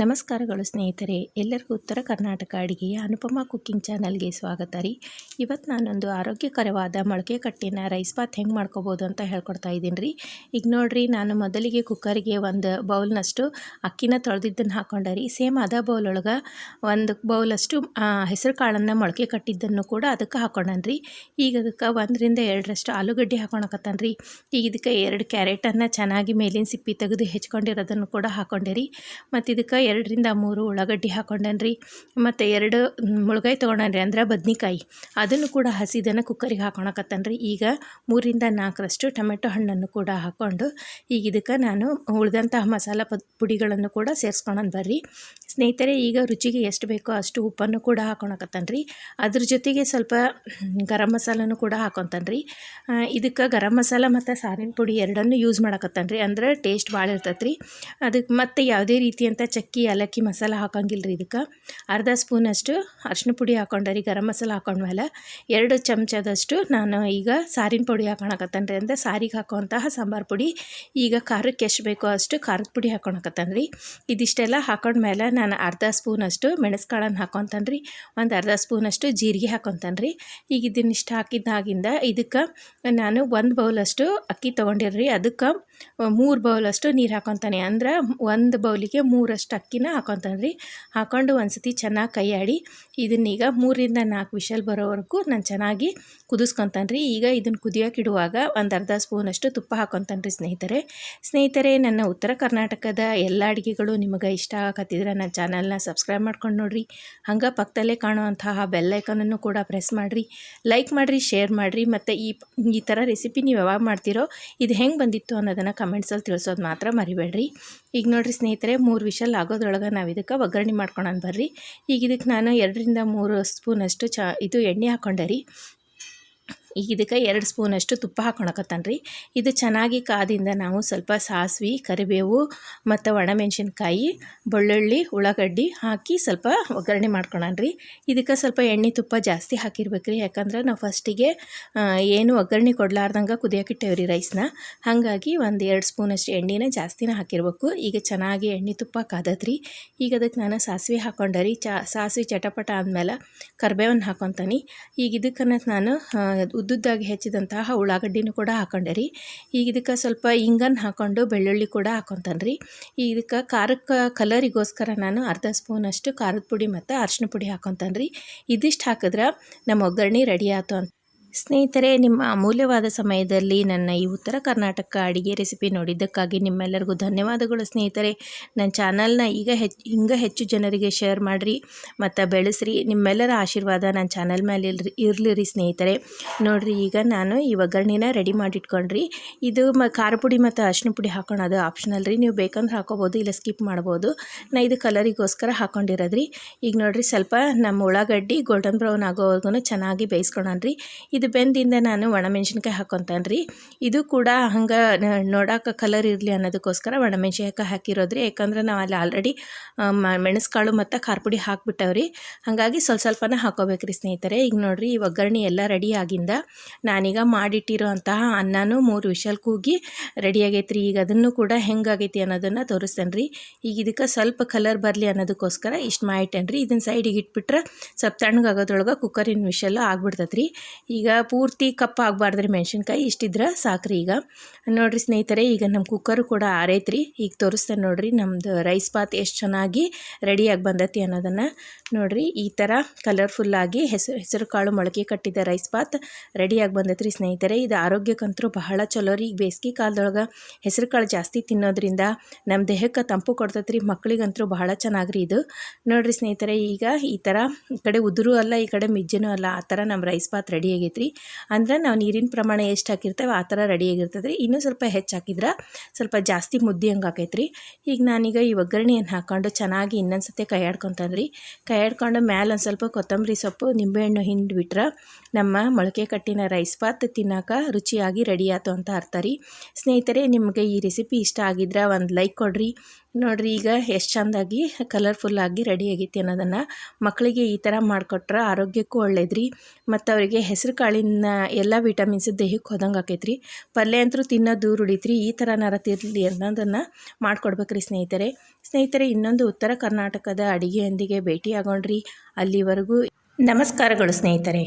ನಮಸ್ಕಾರಗಳು ಸ್ನೇಹಿತರೆ, ಎಲ್ಲರಿಗೂ ಉತ್ತರ ಕರ್ನಾಟಕ ಅಡುಗೆಯ ಅನುಪಮ ಕುಕ್ಕಿಂಗ್ ಚಾನಲ್ಗೆ ಸ್ವಾಗತ ರೀ. ಇವತ್ತು ನಾನೊಂದು ಆರೋಗ್ಯಕರವಾದ ಮೊಳಕೆ ಕಟ್ಟಿನ ರೈಸ್ ಬಾತ್ ಹೆಂಗೆ ಮಾಡ್ಕೋಬೋದು ಅಂತ ಹೇಳ್ಕೊಡ್ತಾ ಇದ್ದೀನಿ ರೀ. ಈಗ ನೋಡಿರಿ, ನಾನು ಮೊದಲಿಗೆ ಕುಕ್ಕರ್ಗೆ ಒಂದು ಬೌಲ್ನಷ್ಟು ಅಕ್ಕಿನ ತೊಳೆದಿದ್ದನ್ನು ಹಾಕೊಂಡೆ ರೀ. ಸೇಮ್ ಅದೇ ಬೌಲ್ ಒಳಗೆ ಒಂದು ಬೌಲಷ್ಟು ಹೆಸರು ಕಾಳನ್ನು ಮೊಳಕೆ ಕಟ್ಟಿದ್ದನ್ನು ಕೂಡ ಅದಕ್ಕೆ ಹಾಕೊಂಡನ್ ರೀ. ಈಗ ಅದಕ್ಕೆ ಒಂದರಿಂದ ಎರಡರಷ್ಟು ಆಲೂಗಡ್ಡೆ ಹಾಕೊಳಕತ್ತಾನ ರೀ. ಈಗ ಇದಕ್ಕೆ ಎರಡು ಕ್ಯಾರೆಟನ್ನು ಚೆನ್ನಾಗಿ ಮೇಲಿನ ಸಿಪ್ಪಿ ತೆಗೆದು ಹೆಚ್ಕೊಂಡಿರೋದನ್ನು ಕೂಡ ಹಾಕೊಂಡೆ ರೀ. ಮತ್ತು ಇದಕ್ಕೆ ಎರಡರಿಂದ ಮೂರು ಉಳ್ಳಾಗಡ್ಡಿ ಹಾಕೊಂಡನ್ರಿ, ಮತ್ತು ಎರಡು ಮುಳುಗಾಯಿ ತೊಗೊಂಡನ್ರಿ ಅಂದ್ರೆ ಬದ್ನಿಕಾಯಿ. ಅದನ್ನು ಕೂಡ ಹಸಿದನ್ನು ಕುಕ್ಕರಿಗೆ ಹಾಕೊಳಕತ್ತನ್ರಿ ಈಗ ಮೂರಿಂದ ನಾಲ್ಕರಷ್ಟು ಟೊಮೆಟೊ ಹಣ್ಣನ್ನು ಕೂಡ ಹಾಕ್ಕೊಂಡು ಈಗ ಇದಕ್ಕೆ ನಾನು ಉಳಿದಂತಹ ಮಸಾಲ ಪುಡಿಗಳನ್ನು ಕೂಡ ಸೇರಿಸ್ಕೊಂಡ್ ಬರ್ರಿ. ಸ್ನೇಹಿತರೆ, ಈಗ ರುಚಿಗೆ ಎಷ್ಟು ಬೇಕೋ ಅಷ್ಟು ಉಪ್ಪನ್ನು ಕೂಡ ಹಾಕೊಳಕತ್ತನ್ರಿ ಅದ್ರ ಜೊತೆಗೆ ಸ್ವಲ್ಪ ಗರಂ ಮಸಾಲನೂ ಕೂಡ ಹಾಕೊತಾನ್ರಿ. ಇದಕ್ಕೆ ಗರಂ ಮಸಾಲ ಮತ್ತು ಸಾರಿನ ಪುಡಿ ಎರಡನ್ನೂ ಯೂಸ್ ಮಾಡಕತ್ತನ್ರಿ. ಅಂದ್ರೆ ಟೇಸ್ಟ್ ಭಾಳ ಇರ್ತೈತೆ ರೀ ಅದಕ್ಕೆ ಮತ್ತು ಯಾವುದೇ ರೀತಿಯಂಥ ಚಕ್ಕಿ ಏಲಕ್ಕಿ ಮಸಾಲ ಹಾಕಂಗಿಲ್ಲ ರೀ ಇದಕ್ಕೆ. ಅರ್ಧ ಸ್ಪೂನಷ್ಟು ಅರ್ಶಿನ ಪುಡಿ ಹಾಕೊಂಡೆ ರೀ ಗರಂ ಮಸಾಲ ಹಾಕೊಂಡ್ಮೇಲೆ ಎರಡು ಚಮಚದಷ್ಟು ನಾನು ಈಗ ಸಾರಿನ ಪುಡಿ ಹಾಕೊಳಕತ್ತೇನೆ ರೀ ಅಂದರೆ ಸಾರಿಗೆ ಹಾಕುವಂತಹ ಸಾಂಬಾರು ಪುಡಿ. ಈಗ ಖಾರಕ್ಕೆ ಎಷ್ಟು ಬೇಕೋ ಅಷ್ಟು ಖಾರದ ಪುಡಿ ಹಾಕೊಳಕತ್ತೇನೆ ರೀ ಇದಿಷ್ಟೆಲ್ಲ ಹಾಕೊಂಡ್ಮೇಲೆ ನಾನು ಅರ್ಧ ಸ್ಪೂನಷ್ಟು ಮೆಣಸ್ಕಾಳನ್ನು ಹಾಕೊತಾನೆ ರೀ ಒಂದು ಅರ್ಧ ಸ್ಪೂನಷ್ಟು ಜೀರಿಗೆ ಹಾಕೊತಾನೆ ರೀ ಈಗ ಇದನ್ನಿಷ್ಟು ಹಾಕಿದ್ದಾಗಿಂದ ಇದಕ್ಕೆ ನಾನು ಒಂದು ಬೌಲಷ್ಟು ಅಕ್ಕಿ ತೊಗೊಂಡಿರ್ರಿ. ಅದಕ್ಕೆ ಮೂರು ಬೌಲಷ್ಟು ನೀರು ಹಾಕೊತಾನೆ. ಅಂದ್ರೆ ಒಂದು ಬೌಲಿಗೆ ಮೂರಷ್ಟು ಅಕ್ಕಿನ ಹಾಕೊತಾನೆ ರೀ. ಹಾಕೊಂಡು ಒಂದು ಸತಿ ಚೆನ್ನಾಗಿ ಕೈಯಾಡಿ ಇದನ್ನೀಗ ಮೂರಿಂದ ನಾಲ್ಕು ವಿಷಲ್ ಬರೋವರೆಗೂ ನಾನು ಚೆನ್ನಾಗಿ ಕುದಿಸ್ಕೊತಾನೆ ರೀ. ಈಗ ಇದನ್ನು ಕುದಿಯೋಕೆ ಇಡುವಾಗ ಒಂದು ಅರ್ಧ ಸ್ಪೂನಷ್ಟು ತುಪ್ಪ ಹಾಕೊತಾನೆ ರೀ ಸ್ನೇಹಿತರೆ. ಸ್ನೇಹಿತರೆ, ನನ್ನ ಉತ್ತರ ಕರ್ನಾಟಕದ ಎಲ್ಲ ಅಡುಗೆಗಳು ನಿಮಗೆ ಇಷ್ಟ ಆಗಕತ್ತಿದ್ರೆ ನನ್ನ ಚಾನಲ್ನ ಸಬ್ಸ್ಕ್ರೈಬ್ ಮಾಡ್ಕೊಂಡು ನೋಡಿರಿ. ಹಂಗೆ ಪಕ್ಕದಲ್ಲೇ ಕಾಣುವಂತಹ ಬೆಲ್ಲೈಕನನ್ನು ಕೂಡ ಪ್ರೆಸ್ ಮಾಡಿರಿ. ಲೈಕ್ ಮಾಡಿರಿ, ಶೇರ್ ಮಾಡಿರಿ. ಮತ್ತು ಈ ಈ ಥರ ರೆಸಿಪಿ ನೀವು ಯಾವಾಗ ಮಾಡ್ತೀರೋ, ಇದು ಹೆಂಗೆ ಬಂದಿತ್ತು ಅನ್ನೋದನ್ನು ಕಮೆಂಟ್ಸಲ್ಲಿ ತಿಳಿಸೋದು ಮಾತ್ರ ಮರಿಬೇಡ್ರಿ. ಈಗ ನೋಡಿರಿ ಸ್ನೇಹಿತರೆ, ಮೂರು ವಿಷಲ್ ಆಗೋದ್ರೊಳಗೆ ನಾವು ಇದಕ್ಕೆ ಒಗ್ಗರಣೆ ಮಾಡ್ಕೊಳೋಣ ಬರ್ರಿ. ಈಗ ಇದಕ್ಕೆ ನಾನು ಎರಡರಿಂದ ಮೂರು ಸ್ಪೂನಷ್ಟು ಚ, ಇದು ಎಣ್ಣೆ ಹಾಕ್ಕೊಂಡೆ ರೀ. ಈಗ ಇದಕ್ಕೆ ಎರಡು ಸ್ಪೂನಷ್ಟು ತುಪ್ಪ ಹಾಕೊಳಕತ್ತಾನ ರೀ ಇದು ಚೆನ್ನಾಗಿ ಕಾದಿಂದ ನಾವು ಸ್ವಲ್ಪ ಸಾಸಿವೆ, ಕರಿಬೇವು ಮತ್ತು ಒಣಮೆಣಸಿನ್ಕಾಯಿ, ಬೆಳ್ಳುಳ್ಳಿ, ಉಳ್ಳಾಗಡ್ಡಿ ಹಾಕಿ ಸ್ವಲ್ಪ ಒಗ್ಗರಣೆ ಮಾಡ್ಕೊಳನ್ರಿ. ಇದಕ್ಕೆ ಸ್ವಲ್ಪ ಎಣ್ಣೆ ತುಪ್ಪ ಜಾಸ್ತಿ ಹಾಕಿರ್ಬೇಕು ರೀ ಯಾಕಂದ್ರೆ ನಾವು ಫಸ್ಟಿಗೆ ಏನು ಒಗ್ಗರಣೆ ಕೊಡ್ಲಾರ್ದಂಗೆ ಕುದಿಯೋಕಿಟ್ಟೇವ್ರಿ ರೈಸ್ನ. ಹಾಗಾಗಿ ಒಂದು ಎರಡು ಸ್ಪೂನಷ್ಟು ಎಣ್ಣೆನ ಜಾಸ್ತಿನ ಹಾಕಿರ್ಬೇಕು. ಈಗ ಚೆನ್ನಾಗಿ ಎಣ್ಣೆ ತುಪ್ಪ ಕಾದತ್ರಿ. ಈಗ ಅದಕ್ಕೆ ನಾನು ಸಾಸಿವೆ ಹಾಕೊಂಡೆ ರೀ ಚಾ, ಸಾಸಿವೆ ಚಟಪಟ ಆದಮೇಲೆ ಕರ್ಬೇವನ್ನ ಹಾಕೊತಾನೆ. ಈಗ ಇದಕ್ಕನ್ನ ನಾನು ಉದ್ದುದ್ದಾಗಿ ಹೆಚ್ಚಿದಂತಹ ಉಳ್ಳಾಗಡ್ಡಿನೂ ಕೂಡ ಹಾಕೊಂಡೆ ರೀ. ಈಗ ಇದಕ್ಕೆ ಸ್ವಲ್ಪ ಇಂಗನ್ನು ಹಾಕ್ಕೊಂಡು ಬೆಳ್ಳುಳ್ಳಿ ಕೂಡ ಹಾಕೊತಾನೆ ರೀ. ಇದಕ್ಕೆ ಖಾರಕ್ಕೆ ಕಲರಿಗೋಸ್ಕರ ನಾನು ಅರ್ಧ ಸ್ಪೂನಷ್ಟು ಖಾರದ ಪುಡಿ ಮತ್ತು ಅರ್ಶಿನ ಪುಡಿ ಹಾಕೊತಾನೆ ರೀ. ಇದಿಷ್ಟು ಹಾಕಿದ್ರೆ ನಮ್ಮ ಒಗ್ಗರಣೆ ರೆಡಿ ಆಯ್ತು ಅಂತ ಸ್ನೇಹಿತರೆ, ನಿಮ್ಮ ಅಮೂಲ್ಯವಾದ ಸಮಯದಲ್ಲಿ ನನ್ನ ಈ ಉತ್ತರ ಕರ್ನಾಟಕ ಅಡುಗೆ ರೆಸಿಪಿ ನೋಡಿದ್ದಕ್ಕಾಗಿ ನಿಮ್ಮೆಲ್ಲರಿಗೂ ಧನ್ಯವಾದಗಳು ಸ್ನೇಹಿತರೆ. ನನ್ನ ಚಾನಲ್ನ ಈಗ ಹೆಚ್ಚು ಹಿಂಗೆ ಹೆಚ್ಚು ಜನರಿಗೆ ಶೇರ್ ಮಾಡಿರಿ ಮತ್ತು ಬೆಳೆಸ್ರಿ. ನಿಮ್ಮೆಲ್ಲರ ಆಶೀರ್ವಾದ ನನ್ನ ಚಾನಲ್ ಮೇಲೆ ಇರಲಿ ರೀ ಸ್ನೇಹಿತರೆ. ನೋಡಿರಿ, ಈಗ ನಾನು ಈ ಒಗ್ಗರಣೆನ ರೆಡಿ ಮಾಡಿಟ್ಕೊಂಡ್ರಿ. ಇದು ಮ, ಖಾರ ಪುಡಿ ಮತ್ತು ಅರಿಶಿನ ಪುಡಿ ಹಾಕೊಳೋದು ಆಪ್ಷನಲ್ ರೀ. ನೀವು ಬೇಕಂದ್ರೆ ಹಾಕೋಬೋದು, ಇಲ್ಲ ಸ್ಕಿಪ್ ಮಾಡ್ಬೋದು. ನಾ ಇದು ಕಲರಿಗೋಸ್ಕರ ಹಾಕೊಂಡಿರೋದ್ರಿ. ಈಗ ನೋಡಿರಿ, ಸ್ವಲ್ಪ ನಮ್ಮ ಉಳ್ಳಾಗಡ್ಡಿ ಗೋಲ್ಡನ್ ಬ್ರೌನ್ ಆಗೋವರೆಗೂ ಚೆನ್ನಾಗಿ ಬೇಯಿಸ್ಕೊಳನ್ರಿ ಇದು ಬೆಂದಿಂದ ನಾನು ಒಣಮೆಣ್ಸಿನ್ಕಾಯಿ ಹಾಕೊತಾನೆ ರೀ ಇದು ಕೂಡ ಹಂಗೆ ನೋಡೋಕೆ ಕಲರ್ ಇರಲಿ ಅನ್ನೋದಕ್ಕೋಸ್ಕರ ಒಣಮೆಣ್ಸಿನ್ಕಾಯಿ ಹಾಕಿರೋದ್ರಿ. ಯಾಕಂದ್ರೆ ನಾವು ಅಲ್ಲಿ ಆಲ್ರೆಡಿ ಮೆಣಸ್ಕಾಳು ಮತ್ತು ಖಾರ ಪುಡಿ ಹಾಕ್ಬಿಟ್ಟವ್ರಿ. ಹಾಗಾಗಿ ಸ್ವಲ್ಪ ಸ್ವಲ್ಪನೇ ಹಾಕೋಬೇಕ್ರಿ ಸ್ನೇಹಿತರೆ. ಈಗ ನೋಡಿರಿ, ಈ ಒಗ್ಗರಣೆ ಎಲ್ಲ ರೆಡಿ ಆಗಿಂದ ನಾನೀಗ ಮಾಡಿಟ್ಟಿರೋ ಅಂತಹ ಅನ್ನನೂ ಮೂರು ವಿಷಲ್ ಕೂಗಿ ರೆಡಿ ಆಗೈತೆ ರೀ ಈಗ ಅದನ್ನು ಕೂಡ ಹೆಂಗಾಗೈತಿ ಅನ್ನೋದನ್ನು ತೋರಿಸ್ತೇನೆ ರೀ ಈಗ ಇದಕ್ಕೆ ಸ್ವಲ್ಪ ಕಲರ್ ಬರಲಿ ಅನ್ನೋದಕ್ಕೋಸ್ಕರ ಇಷ್ಟು ಮಾಡಿಟ್ಟೇನೆ ರೀ ಇದನ್ನ ಸೈಡಿಗೆ ಇಟ್ಬಿಟ್ರೆ ಸ್ವಲ್ಪ ತಣ್ಣಗಾಗೋದ್ರೊಳಗೆ ಕುಕ್ಕರಿನ ವಿಷಲ್ಲು ಆಗ್ಬಿಡ್ತೈತೆ ರೀ ಈಗ ಪೂರ್ತಿ ಕಪ್ಪ ಆಗಬಾರ್ದು ರೀ ಮೆಣಸಿನ್ಕಾಯಿ, ಇಷ್ಟಿದ್ರೆ ಸಾಕ್ರಿ ಈಗ. ನೋಡಿರಿ ಸ್ನೇಹಿತರೆ, ಈಗ ನಮ್ಮ ಕುಕ್ಕರು ಕೂಡ ಆರೈತ್ರಿ. ಈಗ ತೋರಿಸ್ತೇನೆ ನೋಡಿರಿ ನಮ್ಮದು ರೈಸ್ ಬಾತ್ ಎಷ್ಟು ಚೆನ್ನಾಗಿ ರೆಡಿಯಾಗಿ ಬಂದೈತಿ ಅನ್ನೋದನ್ನು. ನೋಡಿರಿ, ಈ ಥರ ಕಲರ್ಫುಲ್ಲಾಗಿ ಹೆಸರು ಹೆಸರು ಕಾಳು ಮೊಳಕೆ ಕಟ್ಟಿದ ರೈಸ್ ಬಾತ್ ರೆಡಿಯಾಗಿ ಬಂದೈತ್ರಿ ಸ್ನೇಹಿತರೆ. ಇದು ಆರೋಗ್ಯಕ್ಕಂತೂ ಬಹಳ ಚಲೋ ರೀ. ಈಗ ಬೇಸಿಗೆ ಕಾಲದೊಳಗೆ ಹೆಸರು ಕಾಳು ಜಾಸ್ತಿ ತಿನ್ನೋದ್ರಿಂದ ನಮ್ಮ ದೇಹಕ್ಕೆ ತಂಪು ಕೊಡ್ತೈತೆ ರೀ ಮಕ್ಳಿಗಂತೂ ಬಹಳ ಚೆನ್ನಾಗ್ರಿ ಇದು. ನೋಡಿರಿ ಸ್ನೇಹಿತರೆ, ಈಗ ಈ ಥರ ಈ ಕಡೆ ಉದುರು ಅಲ್ಲ, ಈ ಕಡೆ ಮಿಜ್ಜನೂ ಅಲ್ಲ, ಆ ಥರ ನಮ್ಮ ರೈಸ್ ಬಾತ್ ರೆಡಿ ಆಗೈತೆ ರೀ ಅಂದ್ರೆ ನಾವು ನೀರಿನ ಪ್ರಮಾಣ ಎಷ್ಟು ಹಾಕಿರ್ತೇವೆ ಆ ಥರ ರೆಡಿಯಾಗಿರ್ತದೆ ರೀ ಇನ್ನೂ ಸ್ವಲ್ಪ ಹೆಚ್ಚು ಹಾಕಿದ್ರೆ ಸ್ವಲ್ಪ ಜಾಸ್ತಿ ಮುದ್ದೆ ಹಂಗೆ ಆಕೈತೆ ರೀ ಈಗ ನಾನೀಗ ಈ ಒಗ್ಗರಣೆಯನ್ನು ಹಾಕ್ಕೊಂಡು ಚೆನ್ನಾಗಿ ಇನ್ನೊಂದು ಸತಿ ಕೈ ಆಡ್ಕೊತಾನೆ ರೀ ಕೈ ಮ್ಯಾಲೆ ಒಂದು ಸ್ವಲ್ಪ ಕೊತ್ತಂಬರಿ ಸೊಪ್ಪು, ನಿಂಬೆಹಣ್ಣು ಹಿಂಡ್ಬಿಟ್ರೆ ನಮ್ಮ ಮೊಳಕೆ ಕಟ್ಟಿನ ರೈಸ್ ಬಾತ್ ತಿನ್ನೋಕೆ ರುಚಿಯಾಗಿ ರೆಡಿ ಆಯಿತು ಅಂತ ಅರ್ಥ ರೀ. ಸ್ನೇಹಿತರೆ, ನಿಮಗೆ ಈ ರೆಸಿಪಿ ಇಷ್ಟ ಆಗಿದ್ರೆ ಒಂದು ಲೈಕ್ ಕೊಡ್ರಿ. ನೋಡ್ರಿ, ಈಗ ಎಷ್ಟು ಚೆಂದಾಗಿ ಕಲರ್ಫುಲ್ಲಾಗಿ ರೆಡಿ ಆಗೈತಿ ಅನ್ನೋದನ್ನು ಮಕ್ಕಳಿಗೆ ಈ ಥರ ಮಾಡಿಕೊಟ್ರೆ ಆರೋಗ್ಯಕ್ಕೂ ಒಳ್ಳೇದ್ರಿ. ಮತ್ತು ಅವರಿಗೆ ಹೆಸರು ಕಾಳಿನ ಎಲ್ಲ ವಿಟಮಿನ್ಸ್ ದೇಹಕ್ಕೆ ಹೋದಂಗೆ ಆಕೈತ್ರಿ. ಪಲ್ಯ ಅಂತೂ ತಿನ್ನೋ ದೂರ ಉಳಿತ್ರಿ. ಈ ಥರ ತಿರ್ಲಿ ಅನ್ನೋದನ್ನು ಮಾಡಿಕೊಡ್ಬೇಕ್ರಿ ಸ್ನೇಹಿತರೆ. ಸ್ನೇಹಿತರೆ, ಇನ್ನೊಂದು ಉತ್ತರ ಕರ್ನಾಟಕದ ಅಡಿಗೆಯೊಂದಿಗೆ ಭೇಟಿ ಆಗೋಣ್ರಿ ಅಲ್ಲಿವರೆಗೂ ನಮಸ್ಕಾರಗಳು ಸ್ನೇಹಿತರೆ.